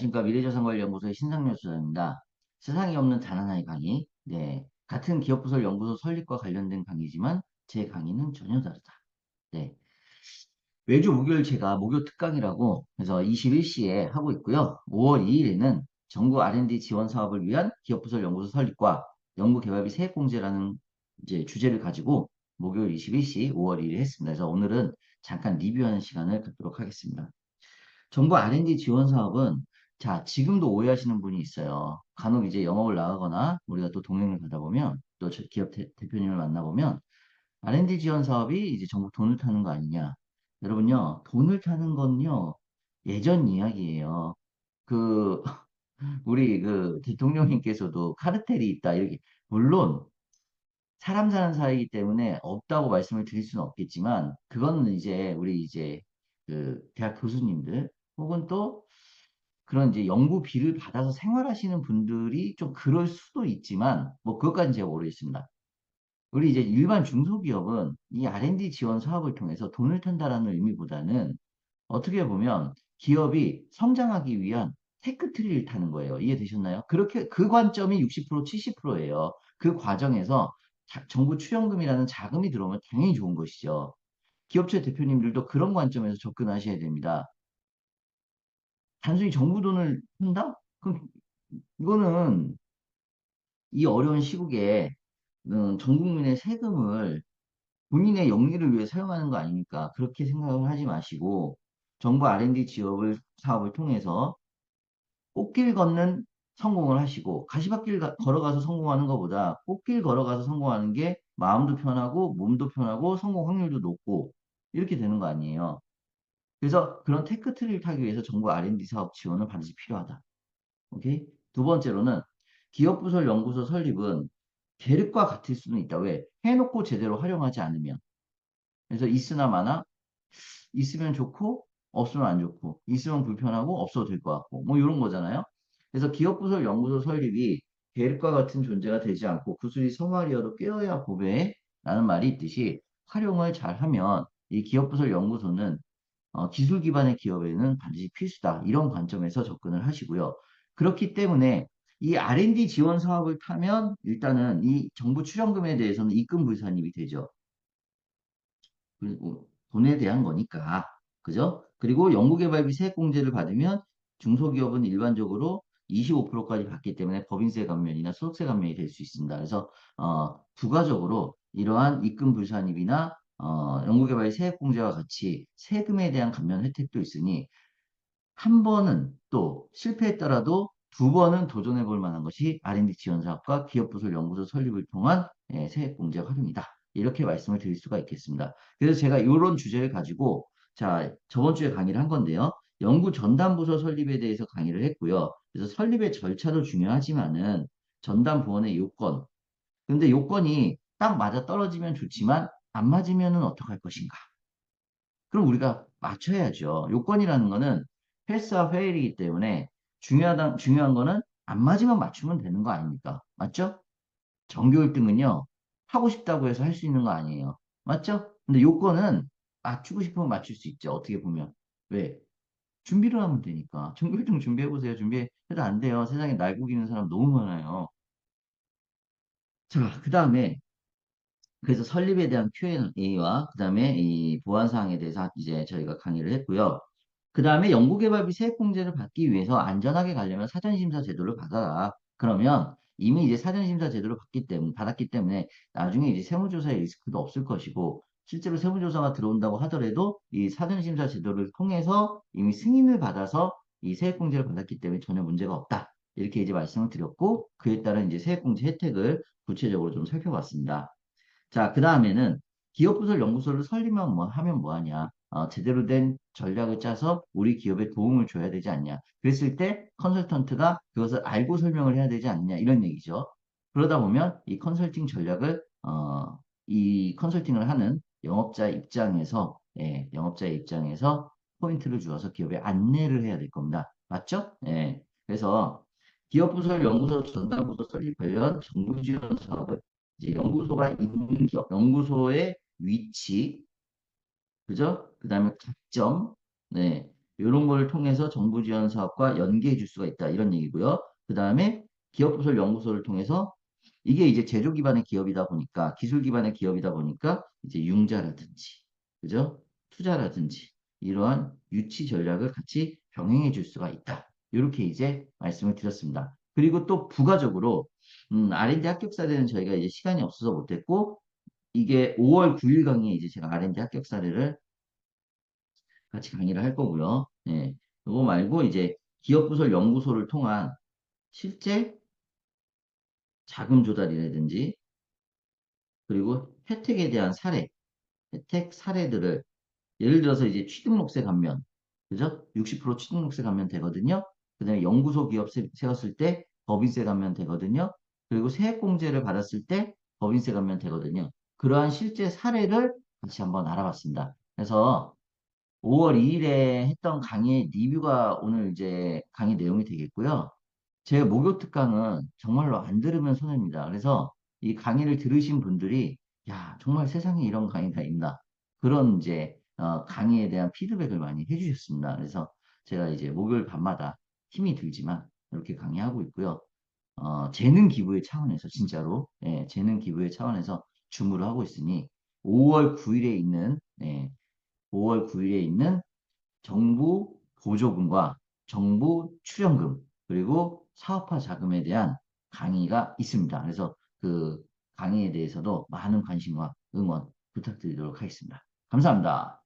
안녕하십니까. 미래자산관리연구소의 신상렬 수사입니다. 세상에 없는 단 하나의 강의. 네. 같은 기업부설 연구소 설립과 관련된 강의지만 제 강의는 전혀 다르다. 네. 매주 목요일 제가 목요 특강이라고 해서 21시에 하고 있고요. 5월 2일에는 정부 R&D 지원 사업을 위한 기업부설 연구소 설립과 연구개발비 세액공제라는 이제 주제를 가지고 목요일 21시 5월 2일 에 했습니다. 그래서 오늘은 잠깐 리뷰하는 시간을 갖도록 하겠습니다. 정부 R&D 지원 사업은 자 지금도 오해하시는 분이 있어요. 간혹 이제 영업을 나가거나 우리가 또 동행을 가다 보면 또 기업 대, 표님을 만나보면 R&D 지원 사업이 이제 정부 돈을 타는 거 아니냐. 여러분요 돈을 타는 건요 예전 이야기예요. 그 우리 그 대통령님께서도 카르텔이 있다 이렇게 물론 사람 사는 사이기 때문에 없다고 말씀을 드릴 수는 없겠지만 그거는 이제 우리 이제 그 대학 교수님들 혹은 또 그런 이제 연구비를 받아서 생활하시는 분들이 좀 그럴 수도 있지만 뭐 그것까지는 제가 모르겠습니다. 우리 이제 일반 중소기업은 이 R&D 지원 사업을 통해서 돈을 탄다라는 의미보다는 어떻게 보면 기업이 성장하기 위한 테크트리를 타는 거예요. 이해되셨나요? 그렇게 그 관점이 60% 70%예요. 그 과정에서 정부 출연금이라는 자금이 들어오면 당연히 좋은 것이죠. 기업체 대표님들도 그런 관점에서 접근하셔야 됩니다. 단순히 정부 돈을 쓴다? 그럼 이거는 이 어려운 시국에 음, 전 국민의 세금을 본인의 영리를 위해 사용하는 거 아닙니까? 그렇게 생각을 하지 마시고 정부 R&D 지원을 사업을 통해서 꽃길 걷는 성공을 하시고 가시밭길 걸어가서 성공하는 것보다 꽃길 걸어가서 성공하는 게 마음도 편하고 몸도 편하고 성공 확률도 높고 이렇게 되는 거 아니에요. 그래서 그런 테크트리를 타기 위해서 정부 R&D 사업 지원은 반드시 필요하다. 오케이? 두 번째로는 기업부설 연구소 설립은 계륵과 같을 수는 있다. 왜? 해놓고 제대로 활용하지 않으면. 그래서 있으나 마나 있으면 좋고 없으면 안 좋고 있으면 불편하고 없어도 될 것 같고 뭐 이런 거잖아요. 그래서 기업부설 연구소 설립이 계륵과 같은 존재가 되지 않고 구슬이 성화리어도 꿰어야 보배 라는 말이 있듯이 활용을 잘하면 이 기업부설 연구소는 어, 기술 기반의 기업에는 반드시 필수다. 이런 관점에서 접근을 하시고요. 그렇기 때문에 이 R&D 지원 사업을 타면 일단은 이 정부 출연금에 대해서는 입금 불산입이 되죠. 그리고 돈에 대한 거니까. 그죠? 그리고 연구개발비 세액공제를 받으면 중소기업은 일반적으로 25%까지 받기 때문에 법인세 감면이나 소득세 감면이 될 수 있습니다. 그래서 어, 부가적으로 이러한 입금 불산입이나 어, 연구개발 세액공제와 같이 세금에 대한 감면 혜택도 있으니 한 번은 또 실패했더라도 두 번은 도전해 볼 만한 것이 R&D 지원 사업과 기업 부설 연구소 설립을 통한 예, 세액공제 활용이다. 이렇게 말씀을 드릴 수가 있겠습니다. 그래서 제가 이런 주제를 가지고 자 저번 주에 강의를 한 건데요. 연구 전담부서 설립에 대해서 강의를 했고요. 그래서 설립의 절차도 중요하지만은 전담 부원의 요건. 근데 요건이 딱 맞아 떨어지면 좋지만 안 맞으면은 어떡할 것인가? 그럼 우리가 맞춰야죠. 요건이라는 거는 패스와 페일이기 때문에 중요하다, 중요한 거는 안 맞으면 맞추면 되는 거 아닙니까? 맞죠? 정교 1등은요, 하고 싶다고 해서 할 수 있는 거 아니에요. 맞죠? 근데 요건은 맞추고 싶으면 맞출 수 있죠. 어떻게 보면. 왜? 준비를 하면 되니까. 정교 1등 준비해보세요. 준비해도 안 돼요. 세상에 날고기는 사람 너무 많아요. 자, 그 다음에 그래서 설립에 대한 Q&A와 그 다음에 이 보안 사항에 대해서 이제 저희가 강의를 했고요. 그 다음에 연구개발비 세액공제를 받기 위해서 안전하게 가려면 사전심사 제도를 받아라. 그러면 이미 이제 사전심사 제도를 받기 때문에, 받았기 때문에 나중에 이제 세무조사의 리스크도 없을 것이고 실제로 세무조사가 들어온다고 하더라도 이 사전심사 제도를 통해서 이미 승인을 받아서 이 세액공제를 받았기 때문에 전혀 문제가 없다. 이렇게 이제 말씀을 드렸고 그에 따른 이제 세액공제 혜택을 구체적으로 좀 살펴봤습니다. 자, 그 다음에는 기업부설 연구소를 설립만 뭐 하면 뭐하냐. 어, 제대로 된 전략을 짜서 우리 기업에 도움을 줘야 되지 않냐. 그랬을 때 컨설턴트가 그것을 알고 설명을 해야 되지 않느냐. 이런 얘기죠. 그러다 보면 이 컨설팅 전략을, 어, 이 컨설팅을 하는 영업자 입장에서, 예, 영업자 입장에서 포인트를 주어서 기업에 안내를 해야 될 겁니다. 맞죠? 예. 그래서 기업부설 연구소 전담부서 설립 관련 정부 지원 사업을 이제 연구소가 있는 기업, 연구소의 위치, 그죠? 그 다음에 각점, 네. 이런 걸 통해서 정부 지원 사업과 연계해 줄 수가 있다. 이런 얘기고요. 그 다음에 기업부설 연구소를 통해서 이게 이제 제조 기반의 기업이다 보니까 기술 기반의 기업이다 보니까 이제 융자라든지 그죠? 투자라든지 이러한 유치 전략을 같이 병행해 줄 수가 있다. 이렇게 이제 말씀을 드렸습니다. 그리고 또 부가적으로 음, R&D 합격사례는 저희가 이제 시간이 없어서 못했고 이게 5월 9일 강의에 이제 제가 R&D 합격 사례를 같이 강의를 할 거고요. 예. 그거 말고 이제 기업부설 연구소를 통한 실제 자금 조달이라든지 그리고 혜택에 대한 사례, 혜택 사례들을 예를 들어서 이제 취등록세 감면, 그죠? 60% 취등록세 감면 되거든요. 그 다음에 연구소 기업 세- 세웠을 때 법인세 감면 되거든요. 그리고 세액공제를 받았을 때 법인세 감면 되거든요. 그러한 실제 사례를 같이 한번 알아봤습니다. 그래서 5월 2일에 했던 강의 리뷰가 오늘 이제 강의 내용이 되겠고요. 제 목요 특강은 정말로 안 들으면 손해입니다. 그래서 이 강의를 들으신 분들이 야 정말 세상에 이런 강의가 있나 그런 이제 어, 강의에 대한 피드백을 많이 해주셨습니다. 그래서 제가 이제 목요일 밤마다 힘이 들지만 이렇게 강의하고 있고요. 어, 재능 기부의 차원에서 진짜로 예, 재능 기부의 차원에서 줌으로 하고 있으니 5월 9일에 있는 예, 5월 9일에 있는 정부 보조금과 정부 출연금 그리고 사업화 자금에 대한 강의가 있습니다. 그래서 그 강의에 대해서도 많은 관심과 응원 부탁드리도록 하겠습니다. 감사합니다.